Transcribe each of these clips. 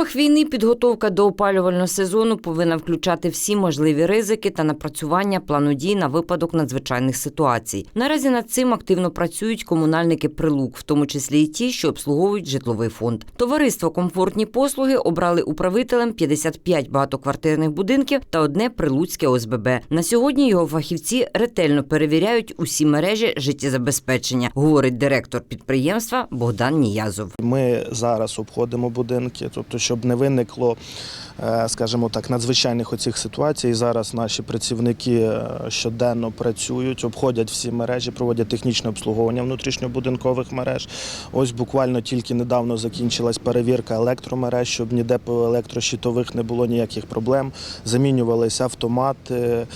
умовах війни підготовка до опалювального сезону повинна включати всі можливі ризики та напрацювання плану дій на випадок надзвичайних ситуацій. Наразі над цим активно працюють комунальники прилук, в тому числі й ті, що обслуговують житловий фонд. Товариство комфортні послуги обрали управителем 55 багатоквартирних будинків та одне прилуцьке ОСББ. На сьогодні його фахівці ретельно перевіряють усі мережі життєзабезпечення, говорить директор підприємства Богдан Ніязов. Ми зараз обходимо будинки, тобто, щоб не виникло, е, скажімо так, надзвичайних оцих ситуацій. Зараз наші працівники е, щоденно працюють, обходять всі мережі, проводять технічне обслуговування внутрішньобудинкових мереж. Ось буквально тільки недавно закінчилась перевірка електромереж, щоб ніде по електрощитових не було ніяких проблем. Замінювалися автомати,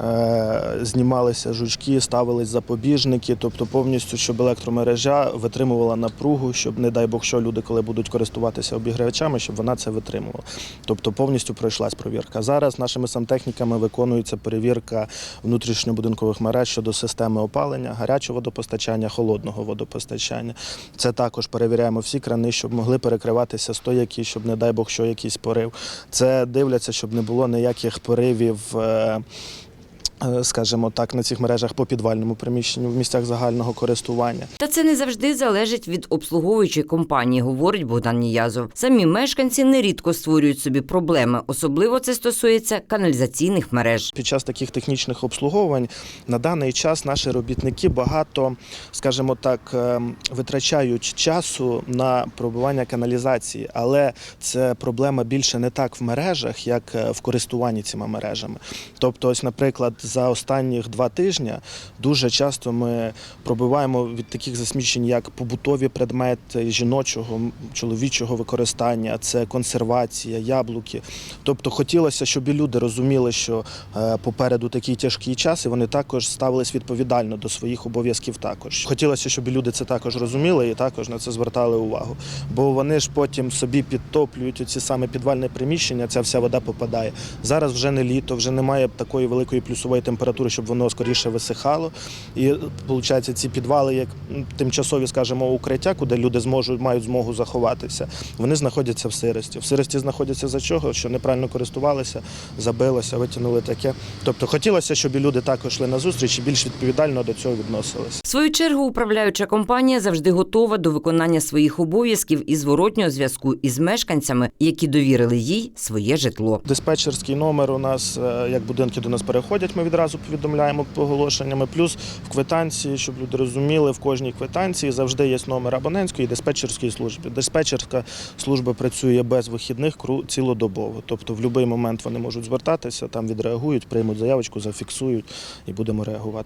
е, знімалися жучки, ставились запобіжники, тобто повністю, щоб електромережа витримувала напругу, щоб, не дай Бог, що люди, коли будуть користуватися обігрівачами, щоб вона це витримувала. Тобто повністю пройшлась провірка. Зараз нашими сантехніками виконується перевірка внутрішньобудинкових мереж щодо системи опалення, гарячого водопостачання, холодного водопостачання. Це також перевіряємо всі крани, щоб могли перекриватися стояки, щоб, не дай Бог, що якийсь порив. Це дивляться, щоб не було ніяких поривів. Е, е, Скажімо так, на цих мережах по підвальному приміщенню в місцях загального користування. Та це не завжди залежить від обслуговуючої компанії, говорить Богдан Ніязов. Самі мешканці нерідко створюють собі проблеми. Особливо це стосується каналізаційних мереж. Під час таких технічних обслуговувань на даний час наші робітники багато, скажімо так, ем, витрачають часу на пробування каналізації, але це проблема більше не так в мережах, як е, в користуванні цими мережами. Тобто, ось, наприклад, за останніх два тижні дуже часто ми пробиваємо від таких засмічень, як побутові предмети жіночого, чоловічого використання, це консервація, яблуки. Тобто хотілося, щоб і люди розуміли, що е, попереду такий тяжкий час, і вони також ставились відповідально до своїх обов'язків. Також хотілося, щоб і люди це також розуміли і також на це звертали увагу. Бо вони ж потім собі підтоплюють ці саме підвальне приміщення, ця вся вода попадає. Зараз вже не літо, вже немає такої великої плюсової температури, щоб воно скоріше висихало. І виходить, ці підвали, як тимчасові, скажімо, укриття, куди люди зможуть мають змогу заховатися. Вони знаходяться в сирості. В сирості знаходяться за чого? Що неправильно користувалися, забилося, витягнули таке. Тобто хотілося, щоб і люди також йшли на зустріч і більш відповідально до цього відносилися. В свою чергу управляюча компанія завжди готова до виконання своїх обов'язків і зворотнього зв'язку із мешканцями, які довірили їй своє житло. Диспетчерський номер у нас, е, як будинки до нас переходять, ми відразу повідомляємо оголошеннями. Плюс в квитанції, щоб люди розуміли, в кожній квитанції завжди є номер абонентської і диспетчерської служби. Диспетчерська служба працює без вихідних цілодобово. Тобто в будь-який момент вони можуть звертатися, там відреагують, приймуть заявочку, зафіксують і будемо реагувати.